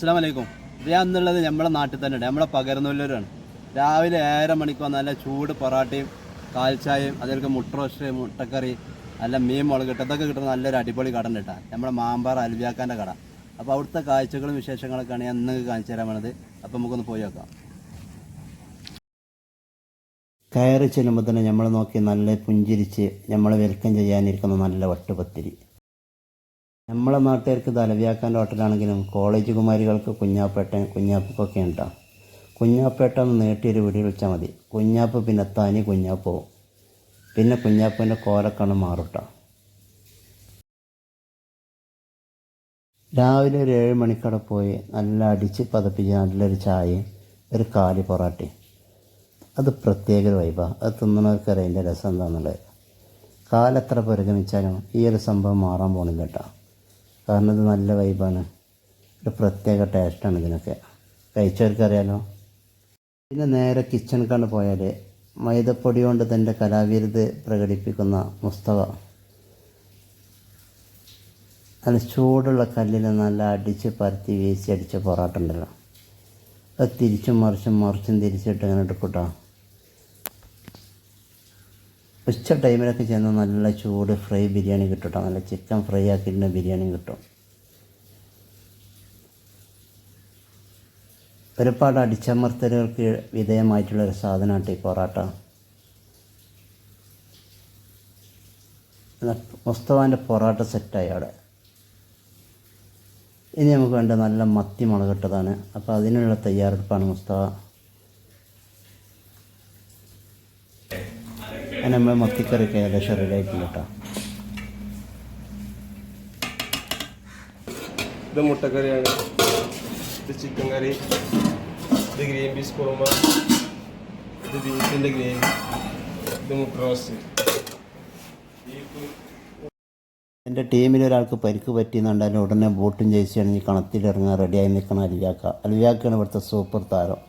അസ്സാം വലൈക്കും ഞാൻ എന്നുള്ളത് നമ്മുടെ നാട്ടിൽ തന്നെ ഉണ്ട് നമ്മളെ പകർന്നല്ലൂരാണ് രാവിലെ ഏഴര മണിക്ക് വന്ന നല്ല ചൂട് പൊറാട്ടയും കാൽച്ചായയും അതിലേക്ക് മുട്ട റോസ്റ്റ് മുട്ടക്കറി നല്ല മീൻ മുളകിട്ട് ഇതൊക്കെ കിട്ടുന്ന നല്ലൊരു അടിപൊളി കട ഉണ്ട് കേട്ടോ നമ്മുടെ മാമ്പാറ അൽവിയാക്കാന്റെ കട. അപ്പോൾ അവിടുത്തെ കാഴ്ചകളും വിശേഷങ്ങളൊക്കെയാണ് ഞാൻ നിങ്ങൾക്ക് കാണിച്ചു തരാൻ വേണത് അപ്പോൾ നമുക്കൊന്ന് പോയി നോക്കാം. കയറി ചെല്ലുമ്പോൾ തന്നെ നമ്മൾ നോക്കി നല്ല പുഞ്ചിരിച്ച് നമ്മൾ വെൽക്കം ചെയ്യാനിരിക്കുന്ന നല്ല വട്ടുപത്തിരി. നമ്മളെ നാട്ടുകാർക്ക് തലവ്യാക്കാന്റെ ഹോട്ടലാണെങ്കിലും കോളേജ് കുമാരികൾക്ക് കുഞ്ഞാപ്പേട്ട കുഞ്ഞാപ്പൊക്കെ ഉണ്ടാവും കുഞ്ഞാപ്പേട്ട എന്ന് നീട്ടിയൊരു വീട് വിളിച്ചാൽ മതി. കുഞ്ഞാപ്പ് പിന്നെ തനി കുഞ്ഞാപ്പവും പിന്നെ കുഞ്ഞാപ്പന്റെ കോലക്കണ്ണ് മാറുട്ടാ രാവിലെ ഒരു ഏഴ് മണിക്കടെ പോയി നല്ല അടിച്ച് പതപ്പിച്ച് നല്ലൊരു ചായയും ഒരു കാലി പൊറാട്ടയും. അത് പ്രത്യേക വൈബാണ് അത് തിന്നണവർക്കറിയാം അതിന്റെ രസം എന്താണെന്നുള്ളത് കാലെത്ര പുരോഗമിച്ചാലും ഈ ഒരു സംഭവം മാറാൻ പോണില്ല കേട്ടോ കാരണം ഇത് നല്ല വൈബാണ് ഒരു പ്രത്യേക ടേസ്റ്റാണ് ഇതിനൊക്കെ. കഴിച്ചവർക്കറിയാലോ? പിന്നെ നേരെ കിച്ചണിക്കാണ് പോയാൽ മൈദപ്പൊടി കൊണ്ട് തന്റെ കലാവിരുത് പ്രകടിപ്പിക്കുന്ന മുസ്തഫ നല്ല ചൂടുള്ള കല്ലിൽ നല്ല അടിച്ച് പരത്തി വീശി അടിച്ച പൊറാട്ട ഉണ്ടല്ലോ. അത് തിരിച്ചും മറിച്ചും മറിച്ചും തിരിച്ചിട്ട് ഇങ്ങനെ എടുക്കൂട്ടോ. ഉച്ച ടൈമിലൊക്കെ ചെന്ന് നല്ല ചൂട് ഫ്രൈ ബിരിയാണി കിട്ടും ട്ടോ. നല്ല ചിക്കൻ ഫ്രൈ ആക്കിയിട്ട് ബിരിയാണി കിട്ടും. ഒരുപാട് അടിച്ചമർത്തലുകൾക്ക് വിധേയമായിട്ടുള്ളൊരു സാധനമാണ് ഈ പൊറാട്ട. മുസ്തവാന്റെ പൊറാട്ട സെറ്റായി അവിടെ. ഇനി നമുക്ക് വേണ്ട നല്ല മത്തി മുളകിട്ടതാണ്. അപ്പോൾ അതിനുള്ള തയ്യാറെടുപ്പാണ് മുസ്തവ അങ്ങനെ നമ്മൾ മത്തിക്കറിയൊക്കെ ഏകദേശം റെഡി ആയിട്ടുണ്ട് കേട്ടോ. ഇത് മുട്ടക്കറിയാണ്. ഇത് ചിക്കൻ കറി. ഇത് ഗ്രീൻ പീസ് കുറുമ ഇത് ബീഫിന്റെ ഗ്രേവി ഇത് മുട്ട റോസ്റ്റ് ബീഫ് എന്റെ ടീമിൽ ഒരാൾക്ക് പരിക്ക് പറ്റിയെന്നുണ്ടെങ്കിൽ ഉടനെ ബോട്ടും ജയിച്ചാണ് ഈ കണത്തിലിറങ്ങാൻ റെഡിയായി നിൽക്കണം അലിയാക്ക. അലിയാക്കാണ് ഇവിടുത്തെ സൂപ്പർ താരം.